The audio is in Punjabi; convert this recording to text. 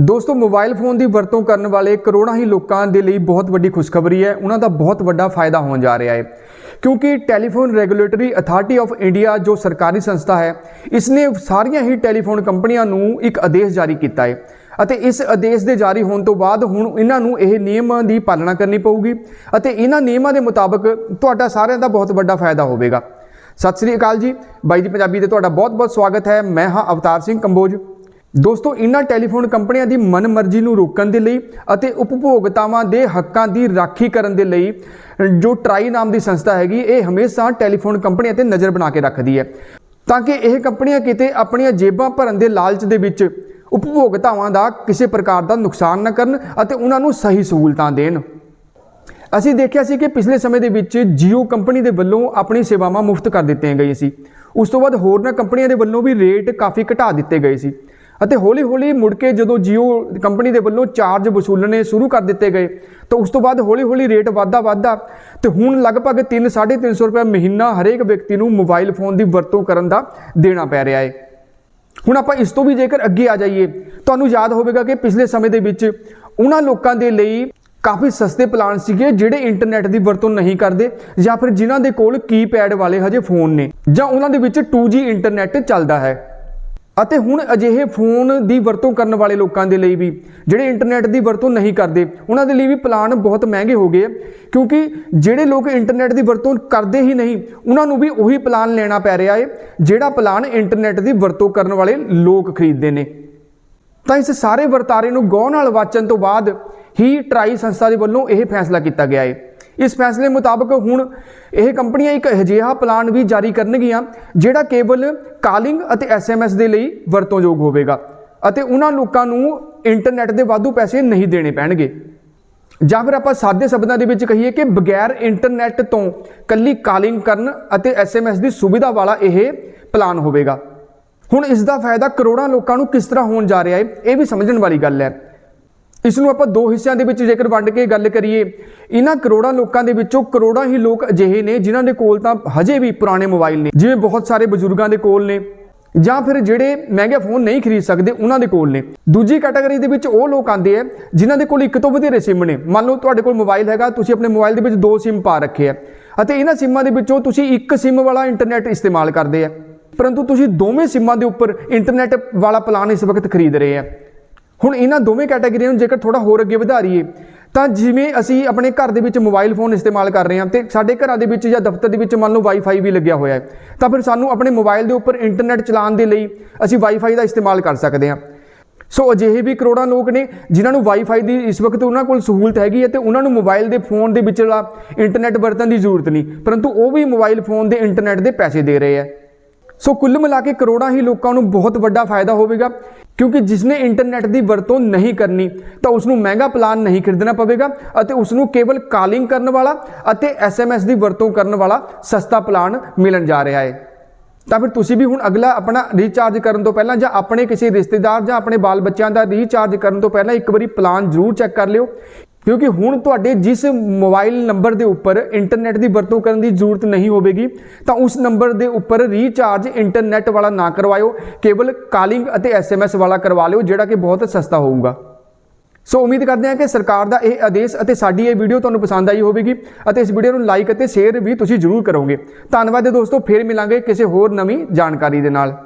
ਦੋਸਤੋ ਮੋਬਾਈਲ ਫੋਨ ਦੀ ਵਰਤੋਂ ਕਰਨ ਵਾਲੇ ਕਰੋੜਾਂ ਹੀ ਲੋਕਾਂ ਦੇ ਲਈ ਬਹੁਤ ਵੱਡੀ ਖੁਸ਼ਖਬਰੀ ਹੈ। ਉਹਨਾਂ ਦਾ ਬਹੁਤ ਵੱਡਾ ਫਾਇਦਾ ਹੋਣ ਜਾ ਰਿਹਾ ਹੈ। ਕਿਉਂਕਿ telephone regulatory authority of India ਜੋ ਸਰਕਾਰੀ ਸੰਸਥਾ ਹੈ ਇਸ ਨੇ ਸਾਰੀਆਂ ਹੀ ਟੈਲੀਫੋਨ ਕੰਪਨੀਆਂ ਨੂੰ ਇੱਕ ਆਦੇਸ਼ ਜਾਰੀ ਕੀਤਾ ਹੈ। ਅਤੇ ਇਸ ਆਦੇਸ਼ ਦੇ ਜਾਰੀ ਹੋਣ ਤੋਂ ਬਾਅਦ ਹੁਣ ਇਹਨਾਂ ਨੂੰ ਇਹ ਨਿਯਮਾਂ ਦੀ ਪਾਲਣਾ ਕਰਨੀ ਪਊਗੀ ਅਤੇ ਇਹਨਾਂ ਨਿਯਮਾਂ ਦੇ ਮੁਤਾਬਕ ਤੁਹਾਡਾ ਸਾਰਿਆਂ ਦਾ ਬਹੁਤ ਵੱਡਾ ਫਾਇਦਾ ਹੋਵੇਗਾ। ਸਤਿ ਸ੍ਰੀ ਅਕਾਲ ਜੀ। ਬਾਈ ਜੀ ਪੰਜਾਬੀ ਤੇ ਤੁਹਾਡਾ ਬਹੁਤ-ਬਹੁਤ ਸਵਾਗਤ ਹੈ। ਮੈਂ ਹਾਂ ਅਵਤਾਰ ਸਿੰਘ ਕੰਬੋਜ। ਦੋਸਤੋ, ਇਨ੍ਹਾਂ ਟੈਲੀਫੋਨ ਕੰਪਨੀਆਂ ਦੀ ਮਨਮਰਜ਼ੀ ਨੂੰ ਰੋਕਣ ਦੇ ਲਈ ਅਤੇ ਉਪਭੋਗਤਾਵਾਂ ਦੇ ਹੱਕਾਂ ਦੀ ਰਾਖੀ ਕਰਨ ਦੇ ਲਈ ਜੋ ਟਰਾਈ ਨਾਮ ਦੀ ਸੰਸਥਾ ਹੈਗੀ, ਇਹ ਹਮੇਸ਼ਾ ਟੈਲੀਫੋਨ ਕੰਪਨੀਆਂ ਤੇ ਨਜ਼ਰ ਬਣਾ ਕੇ ਰੱਖਦੀ ਹੈ। ਤਾਂ ਕਿ ਇਹ ਕੰਪਨੀਆਂ ਕਿਤੇ ਆਪਣੀਆਂ ਜੇਬਾਂ ਭਰਨ ਦੇ ਲਾਲਚ ਦੇ ਵਿੱਚ ਉਪਭੋਗਤਾਵਾਂ ਦਾ ਕਿਸੇ ਪ੍ਰਕਾਰ ਦਾ ਨੁਕਸਾਨ ਨਾ ਕਰਨ ਅਤੇ ਉਹਨਾਂ ਨੂੰ ਸਹੀ ਸਹੂਲਤਾਂ ਦੇਣ। ਅਸੀਂ ਦੇਖਿਆ ਸੀ ਕਿ ਪਿਛਲੇ ਸਮੇਂ ਦੇ ਵਿੱਚ ਜੀਓ ਕੰਪਨੀ ਦੇ ਵੱਲੋਂ ਆਪਣੀ ਸੇਵਾਵਾਂ ਮੁਫਤ ਕਰ ਦਿੱਤੀਆਂ ਗਈਆਂ ਸੀ। ਉਸ ਤੋਂ ਬਾਅਦ ਹੋਰਨਾਂ ਕੰਪਨੀਆਂ ਦੇ ਵੱਲੋਂ ਵੀ ਰੇਟ ਕਾਫੀ ਘਟਾ ਦਿੱਤੇ ਗਏ ਸੀ। ਅਤੇ ਹੌਲੀ-ਹੌਲੀ ਮੁੜ ਕੇ ਜਦੋਂ ਜੀਓ ਕੰਪਨੀ ਦੇ ਵੱਲੋਂ ਚਾਰਜ ਵਸੂਲਣੇ ਸ਼ੁਰੂ ਕਰ ਦਿੱਤੇ ਗਏ, ਤਾਂ ਉਸ ਤੋਂ ਬਾਅਦ ਹੌਲੀ-ਹੌਲੀ ਰੇਟ ਵਾਧਾ ਵਾਧਾ ਤੇ ਹੁਣ ਲਗਭਗ 3 350 ਰੁਪਏ ਮਹੀਨਾ ਹਰੇਕ ਵਿਅਕਤੀ ਨੂੰ ਮੋਬਾਈਲ ਫੋਨ ਦੀ ਵਰਤੋਂ ਕਰਨ ਦਾ ਦੇਣਾ ਪੈ ਰਿਹਾ ਹੈ। ਹੁਣ ਆਪਾਂ ਇਸ ਤੋਂ ਵੀ ਜੇਕਰ ਅੱਗੇ ਆ ਜਾਈਏ, ਤੁਹਾਨੂੰ ਯਾਦ ਹੋਵੇਗਾ ਕਿ ਪਿਛਲੇ ਸਮੇਂ ਦੇ ਵਿੱਚ ਉਹਨਾਂ ਲੋਕਾਂ ਦੇ ਲਈ ਕਾਫੀ ਸਸਤੇ ਪਲਾਨ ਸੀਗੇ ਜਿਹੜੇ ਇੰਟਰਨੈਟ ਦੀ ਵਰਤੋਂ ਨਹੀਂ ਕਰਦੇ ਜਾਂ ਫਿਰ ਜਿਨ੍ਹਾਂ ਦੇ ਕੋਲ ਕੀਪੈਡ ਵਾਲੇ ਹਜੇ ਫੋਨ ਨੇ, ਜਾਂ ਉਹਨਾਂ ਦੇ ਵਿੱਚ 2G ਇੰਟਰਨੈਟ ਚੱਲਦਾ ਹੈ। ਅਤੇ ਹੁਣ ਅਜਿਹੇ ਫੋਨ ਦੀ ਵਰਤੋਂ ਕਰਨ ਵਾਲੇ ਲੋਕਾਂ ਦੇ ਲਈ ਵੀ, ਜਿਹੜੇ ਇੰਟਰਨੈਟ ਦੀ ਵਰਤੋਂ ਨਹੀਂ ਕਰਦੇ, ਉਹਨਾਂ ਦੇ ਲਈ ਵੀ ਪਲਾਨ ਬਹੁਤ ਮਹਿੰਗੇ ਹੋ ਗਏ ਕਿਉਂਕਿ ਜਿਹੜੇ ਲੋਕ ਇੰਟਰਨੈਟ ਦੀ ਵਰਤੋਂ ਕਰਦੇ ਹੀ ਨਹੀਂ, ਉਹਨਾਂ ਨੂੰ ਵੀ ਉਹੀ ਪਲਾਨ ਲੈਣਾ ਪੈ ਰਿਹਾ ਹੈ ਜਿਹੜਾ ਪਲਾਨ ਇੰਟਰਨੈਟ ਦੀ ਵਰਤੋਂ ਕਰਨ ਵਾਲੇ ਲੋਕ ਖਰੀਦਦੇ ਨੇ। ਤਾਂ ਇਸ ਸਾਰੇ ਵਰਤਾਰੇ ਨੂੰ ਗੌਰ ਨਾਲ ਵਾਚਣ ਤੋਂ ਬਾਅਦ ਹੀ ਟਰਾਈ ਸੰਸਥਾ ਦੇ ਵੱਲੋਂ ਇਹ ਫੈਸਲਾ ਕੀਤਾ ਗਿਆ ਹੈ ਇਸ ਫੈਸਲੇ ਮੁਤਾਬਕ ਹੁਣ ਇਹ ਕੰਪਨੀਆਂ ਇੱਕ ਅਜਿਹਾ ਪਲਾਨ ਵੀ ਜਾਰੀ ਕਰਨਗੀਆਂ, ਜਿਹੜਾ ਕੇਵਲ ਕਾਲਿੰਗ ਅਤੇ ਐਸਐਮਐਸ ਦੇ ਲਈ ਵਰਤੋਂਯੋਗ ਹੋਵੇਗਾ ਅਤੇ ਉਹਨਾਂ ਲੋਕਾਂ ਨੂੰ ਇੰਟਰਨੈਟ ਦੇ ਵਾਧੂ ਪੈਸੇ ਨਹੀਂ ਦੇਣੇ ਪੈਣਗੇ। ਜਾਂ ਫਿਰ ਆਪਾਂ ਸਾਦੇ ਸ਼ਬਦਾਂ ਦੇ ਵਿੱਚ ਕਹੀਏ ਕਿ ਬਗੈਰ ਇੰਟਰਨੈਟ ਤੋਂ ਕੱਲੀ ਕਾਲਿੰਗ ਕਰਨ ਅਤੇ ਐਸਐਮਐਸ ਦੀ ਸੁਵਿਧਾ ਵਾਲਾ ਇਹ ਪਲਾਨ ਹੋਵੇਗਾ। ਹੁਣ ਇਸ ਦਾ ਫਾਇਦਾ ਕਰੋੜਾਂ ਲੋਕਾਂ ਨੂੰ ਕਿਸ ਤਰ੍ਹਾਂ ਹੋਣ ਜਾ ਰਿਹਾ ਹੈ, ਇਹ ਵੀ ਸਮਝਣ ਵਾਲੀ ਗੱਲ ਹੈ। ਇਸ ਨੂੰ ਆਪਾਂ ਦੋ ਹਿੱਸਿਆਂ ਦੇ ਵਿੱਚ ਜੇਕਰ ਵੰਡ ਕੇ ਗੱਲ ਕਰੀਏ, ਇਹਨਾਂ ਕਰੋੜਾਂ ਲੋਕਾਂ ਦੇ ਵਿੱਚੋਂ ਕਰੋੜਾਂ ਹੀ ਲੋਕ ਅਜਿਹੇ ਨੇ ਜਿਨ੍ਹਾਂ ਦੇ ਕੋਲ ਤਾਂ ਹਜੇ ਵੀ ਪੁਰਾਣੇ ਮੋਬਾਈਲ ਨੇ, ਜਿਵੇਂ ਬਹੁਤ ਸਾਰੇ ਬਜ਼ੁਰਗਾਂ ਦੇ ਕੋਲ ਨੇ, ਜਾਂ ਫਿਰ ਜਿਹੜੇ ਮਹਿੰਗੇ ਫੋਨ ਨਹੀਂ ਖਰੀਦ ਸਕਦੇ, ਉਹਨਾਂ ਦੇ ਕੋਲ ਨੇ। ਦੂਜੀ ਕੈਟਾਗਰੀ ਦੇ ਵਿੱਚ ਉਹ ਲੋਕ ਆਉਂਦੇ ਆ, ਜਿਨ੍ਹਾਂ ਦੇ ਕੋਲ ਇੱਕ ਤੋਂ ਵਧੇਰੇ ਸਿਮ ਨੇ। ਮੰਨ ਲਓ ਤੁਹਾਡੇ ਕੋਲ ਮੋਬਾਈਲ ਹੈਗਾ, ਤੁਸੀਂ ਆਪਣੇ ਮੋਬਾਈਲ ਦੇ ਵਿੱਚ ਦੋ ਸਿਮ ਪਾ ਰੱਖੇ ਆ, ਅਤੇ ਇਹਨਾਂ ਸਿਮਾਂ ਦੇ ਵਿੱਚੋਂ ਤੁਸੀਂ ਇੱਕ ਸਿਮ ਵਾਲਾ ਇੰਟਰਨੈਟ ਇਸਤੇਮਾਲ ਕਰਦੇ ਆ, ਪਰੰਤੂ ਤੁਸੀਂ ਦੋਵੇਂ ਸਿਮਾਂ ਦੇ ਉੱਪਰ ਇੰਟਰਨੈਟ ਵਾਲਾ ਪਲਾਨ ਇਸ ਵਕਤ ਖਰੀਦ ਰਹੇ ਆ। ਹੁਣ ਇਹਨਾਂ ਦੋਵੇਂ ਕੈਟਾਗਰੀਆਂ ਨੂੰ ਜੇਕਰ ਥੋੜਾ ਹੋਰ ਅੱਗੇ ਵਧਾਰੀਏ ਤਾਂ ਜਿਵੇਂ ਅਸੀਂ ਆਪਣੇ ਘਰ ਦੇ ਵਿੱਚ ਮੋਬਾਈਲ ਫੋਨ ਇਸਤੇਮਾਲ ਕਰ ਰਹੇ ਹਾਂ ਤੇ ਸਾਡੇ ਘਰਾਂ ਦੇ ਵਿੱਚ ਜਾਂ ਦਫ਼ਤਰ ਦੇ ਵਿੱਚ ਮੰਨ ਲਓ ਵਾਈਫਾਈ ਵੀ ਲੱਗਿਆ ਹੋਇਆ ਹੈ, ਤਾਂ ਫਿਰ ਸਾਨੂੰ ਆਪਣੇ ਮੋਬਾਈਲ ਦੇ ਉੱਪਰ ਇੰਟਰਨੈਟ ਚਲਾਉਣ ਦੇ ਲਈ ਅਸੀਂ ਵਾਈਫਾਈ ਦਾ ਇਸਤੇਮਾਲ ਕਰ ਸਕਦੇ ਹਾਂ। ਸੋ ਅਜਿਹੇ ਵੀ ਕਰੋੜਾਂ ਲੋਕ ਨੇ ਜਿਨ੍ਹਾਂ ਨੂੰ ਵਾਈਫਾਈ ਦੀ ਇਸ ਵਕਤ ਉਹਨਾਂ ਕੋਲ ਸਹੂਲਤ ਹੈਗੀ ਹੈ ਤੇ ਉਹਨਾਂ ਨੂੰ ਮੋਬਾਈਲ ਦੇ ਫੋਨ ਦੇ ਵਿਚਲਾ ਇੰਟਰਨੈਟ ਵਰਤਣ ਦੀ ਜ਼ਰੂਰਤ ਨਹੀਂ, ਪਰੰਤੂ ਉਹ ਵੀ ਮੋਬਾਈਲ ਫੋਨ ਦੇ ਇੰਟਰਨੈਟ ਦੇ ਪੈਸੇ ਦੇ ਰਹੇ ਹੈ। ਸੋ ਕੁੱਲ ਮਿਲਾ ਕੇ ਕਰੋੜਾਂ ਹੀ ਲੋਕਾਂ ਨੂੰ ਬਹੁਤ ਵੱਡਾ ਫਾਇਦਾ ਹੋਵੇਗਾ। ਕਿਉਂਕਿ ਜਿਸਨੇ ਇੰਟਰਨੈਟ ਦੀ ਵਰਤੋਂ ਨਹੀਂ ਕਰਨੀ, ਤਾਂ ਉਸ ਨੂੰ ਮਹਿੰਗਾ ਪਲਾਨ ਨਹੀਂ ਖਰੀਦਣਾ ਪਵੇਗਾ ਅਤੇ ਉਸ ਨੂੰ ਕੇਵਲ ਕਾਲਿੰਗ ਕਰਨ ਵਾਲਾ ਅਤੇ ਐਸਐਮਐਸ ਦੀ ਵਰਤੋਂ ਕਰਨ ਵਾਲਾ ਸਸਤਾ ਪਲਾਨ ਮਿਲਣ ਜਾ ਰਿਹਾ ਹੈ। ਤਾਂ ਫਿਰ ਤੁਸੀਂ ਵੀ ਹੁਣ ਅਗਲਾ ਆਪਣਾ ਰੀਚਾਰਜ ਕਰਨ ਤੋਂ ਪਹਿਲਾਂ ਜਾਂ ਆਪਣੇ ਕਿਸੇ ਰਿਸ਼ਤੇਦਾਰ ਜਾਂ ਆਪਣੇ ਬਾਲ ਬੱਚਿਆਂ ਦਾ ਰੀਚਾਰਜ ਕਰਨ ਤੋਂ ਪਹਿਲਾਂ ਇੱਕ ਵਾਰੀ ਪਲਾਨ ਜ਼ਰੂਰ ਚੈੱਕ ਕਰ ਲਿਓ। ਕਿਉਂਕਿ ਹੁਣ ਤੁਹਾਡੇ ਜਿਸ ਮੋਬਾਈਲ ਨੰਬਰ ਦੇ ਉੱਪਰ ਇੰਟਰਨੈਟ ਦੀ ਵਰਤੋਂ ਕਰਨ ਦੀ ਜ਼ਰੂਰਤ ਨਹੀਂ ਹੋਵੇਗੀ, ਤਾਂ ਉਸ ਨੰਬਰ ਦੇ ਉੱਪਰ ਰੀਚਾਰਜ ਇੰਟਰਨੈਟ ਵਾਲਾ ਨਾ ਕਰਵਾਇਓ, ਕੇਵਲ ਕਾਲਿੰਗ ਅਤੇ ਐਸਐਮਐਸ ਵਾਲਾ ਕਰਵਾ ਲਿਓ, ਜਿਹੜਾ ਕਿ ਬਹੁਤ ਸਸਤਾ ਹੋਊਗਾ। ਸੋ ਉਮੀਦ ਕਰਦੇ ਹਾਂ ਕਿ ਸਰਕਾਰ ਦਾ ਇਹ ਆਦੇਸ਼ ਅਤੇ ਸਾਡੀ ਇਹ ਵੀਡੀਓ ਤੁਹਾਨੂੰ ਪਸੰਦ ਆਈ ਹੋਵੇਗੀ ਅਤੇ ਇਸ ਵੀਡੀਓ ਨੂੰ ਲਾਈਕ ਅਤੇ ਸ਼ੇਅਰ ਵੀ ਤੁਸੀਂ ਜ਼ਰੂਰ ਕਰੋਗੇ। ਧੰਨਵਾਦ ਦੋਸਤੋ, ਫਿਰ ਮਿਲਾਂਗੇ ਕਿਸੇ ਹੋਰ ਨਵੀਂ ਜਾਣਕਾਰੀ ਦੇ ਨਾਲ।